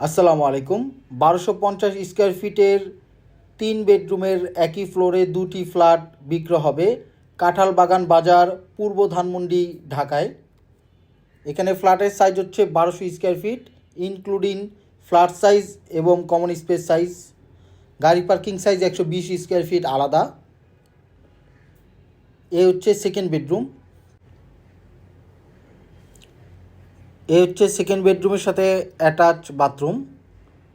আসসালামু আলাইকুম। বারোশো পঞ্চাশ স্কোয়ার ফিটের তিন বেডরুমের একই ফ্লোরে দুটি ফ্ল্যাট বিক্রয় হবে কাঁঠাল বাগান বাজার পূর্ব ধানমন্ডি, ঢাকায়। এখানে ফ্ল্যাটের সাইজ হচ্ছে বারোশো square feet including flat size এবং কমন স্পেস সাইজ গাড়ি পার্কিং সাইজ একশো বিশ স্কোয়ার ফিট আলাদা। এ হচ্ছে সেকেন্ড বেডরুম এ হচ্ছে সেকেন্ড বেডরুমের সাথে অ্যাটাচ বাথরুম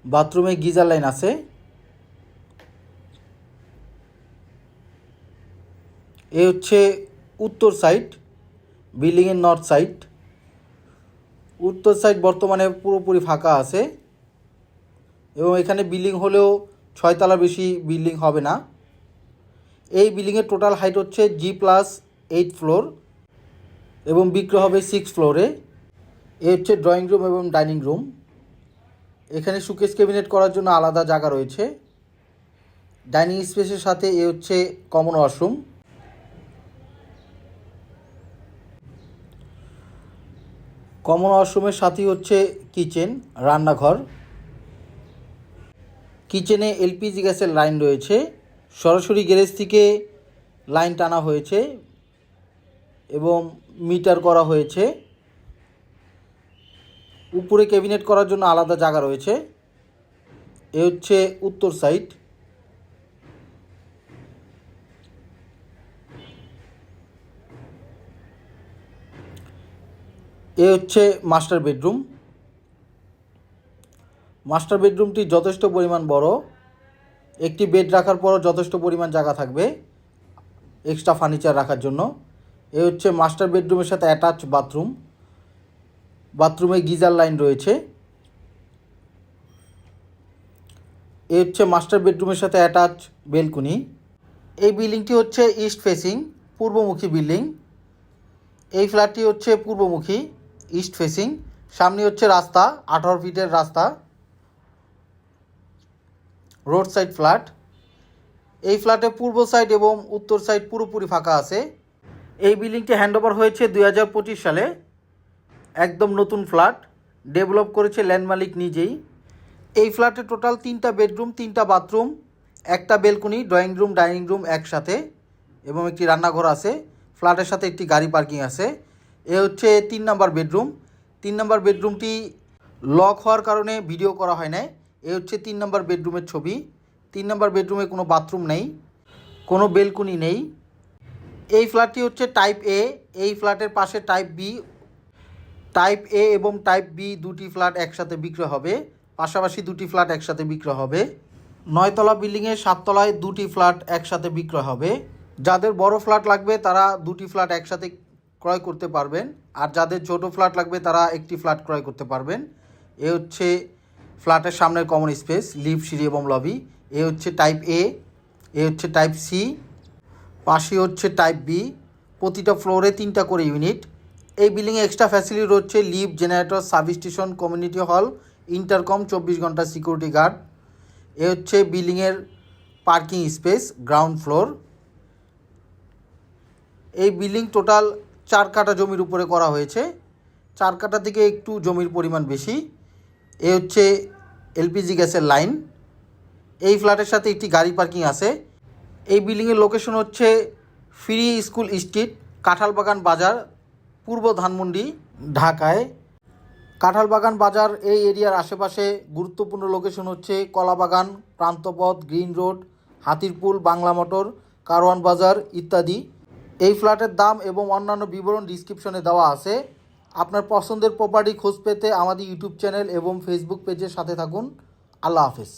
বাথরুমে গিজার লাইন আছে। এ হচ্ছে উত্তর সাইড বিল্ডিংয়ের নর্থ সাইড উত্তর সাইড বর্তমানে পুরোপুরি ফাঁকা আছে। এবং এখানে বিল্ডিং হলেও ছয়তলা বেশি বিল্ডিং হবে না। এই বিল্ডিংয়ের টোটাল হাইট হচ্ছে জি প্লাস এইট ফ্লোর এবং বিক্রয় হবে সিক্স ফ্লোরে এ হচ্ছে ড্রয়িং রুম এবং ডাইনিং রুম এখানে সুকেস ক্যাবিনেট করার জন্য আলাদা জায়গা রয়েছে। ডাইনিং স্পেসের সাথে এ হচ্ছে কমন ওয়াশরুম কমন ওয়াশরুমের সাথেই হচ্ছে কিচেন রান্নাঘর। কিচেনে এলপিজি গ্যাসের লাইন রয়েছে। সরাসরি গ্যারেজ থেকে লাইন টানা হয়েছে এবং মিটার করা হয়েছে। উপরে ক্যাবিনেট করার জন্য আলাদা জায়গা রয়েছে। এ হচ্ছে উত্তর সাইড। এ হচ্ছে মাস্টার বেডরুম। মাস্টার বেডরুমটি যথেষ্ট পরিমাণ বড়। একটি বেড রাখার পরও যথেষ্ট পরিমাণ জায়গা থাকবে এক্সট্রা ফার্নিচার রাখার জন্য। এ হচ্ছে মাস্টার বেডরুমের সাথে অ্যাটাচ বাথরুম। বাথরুমে গিজার লাইন রয়েছে। এ হচ্ছে মাস্টার বেডরুমের সাথে অ্যাটাচ বেলকুনি। এই বিল্ডিংটি হচ্ছে ইস্ট ফেসিং, পূর্বমুখী বিল্ডিং। এই ফ্ল্যাটটি হচ্ছে পূর্বমুখী, ইস্ট ফেসিং। সামনে হচ্ছে রাস্তা, আঠারো ফিটের রাস্তা। Road side flat. এই ফ্ল্যাটে পূর্ব সাইড এবং উত্তর সাইড পুরোপুরি ফাঁকা আছে। এই বিল্ডিংটি হ্যান্ডওভার হয়েছে দুই হাজার পঁচিশ সালে। একদম নতুন ফ্ল্যাট, ডেভেলপ করেছে ল্যান্ড মালিক নিজেই। এই ফ্ল্যাটে টোটাল তিনটা বেডরুম, তিনটা বাথরুম, একটা balcony, drawing room, dining room একসাথে এবং একটি রান্নাঘর আছে। ফ্ল্যাটের সাথে একটি গাড়ি পার্কিং আছে। এ হচ্ছে তিন নাম্বার বেডরুম। তিন নাম্বার বেডরুমটি লক হওয়ার কারণে ভিডিও করা হয় নাই। এ হচ্ছে তিন নাম্বার বেডরুমের ছবি। তিন নাম্বার বেডরুমে কোনো বাথরুম নেই, কোনো বেলকনি নেই। এই ফ্ল্যাটটি হচ্ছে টাইপ এ। এই ফ্ল্যাটের পাশে টাইপ বি টাইপ এ এবং টাইপ বি দুটি ফ্ল্যাট একসাথে বিক্রয় হবে, পাশাপাশি দুটি ফ্ল্যাট একসাথে বিক্রয় হবে। নয়তলা বিল্ডিংয়ে সাততলায় দুটি ফ্ল্যাট একসাথে বিক্রয় হবে। যাদের বড় ফ্ল্যাট লাগবে, তারা দুটি ফ্ল্যাট একসাথে ক্রয় করতে পারবেন। আর যাদের ছোট ফ্ল্যাট লাগবে, তারা একটি ফ্ল্যাট ক্রয় করতে পারবেন। এ হচ্ছে ফ্ল্যাটের সামনের কমন স্পেস লিভ সিঁড়ি এবং লবি। এ হচ্ছে টাইপ এ এ হচ্ছে টাইপ সি পাশে হচ্ছে টাইপ বি প্রতিটা ফ্লোরে তিনটা করে ইউনিট এই বিল্ডিংয়ে এক্সট্রা ফ্যাসিলিটি রয়েছে lift generator sub station community hall intercom চব্বিশ ঘণ্টা সিকিউরিটি গার্ড এ হচ্ছে বিল্ডিংয়ের পার্কিং স্পেস গ্রাউন্ড ফ্লোর এই বিল্ডিং টোটাল চার কাটা জমির উপরে করা হয়েছে। চার কাটা থেকে একটু জমির পরিমাণ বেশি। এ হচ্ছে এলপিজি গ্যাসের লাইন এই ফ্ল্যাটের সাথে একটি গাড়ি পার্কিং আছে। এই বিল্ডিংয়ের লোকেশন হচ্ছে ফ্রি স্কুল স্ট্রিট কাঁঠালবাগান বাজার পূর্ব ধানমন্ডি, ঢাকায়। কাঁঠালবাগান বাজার এই এরিয়ার আশেপাশে গুরুত্বপূর্ণ লোকেশন হচ্ছে Kalabagan, Panthapath, green road, Hatirpool, Bangla motor, Karwan Bazar ইত্যাদি। এই ফ্ল্যাটের দাম এবং অন্যান্য বিবরণ ডিসক্রিপশনে দেওয়া আছে। আপনার পছন্দের প্রপার্টি খোঁজ পেতে আমাদের ইউটিউব চ্যানেল এবং ফেসবুক পেজের সাথে থাকুন। আল্লাহ হাফেজ।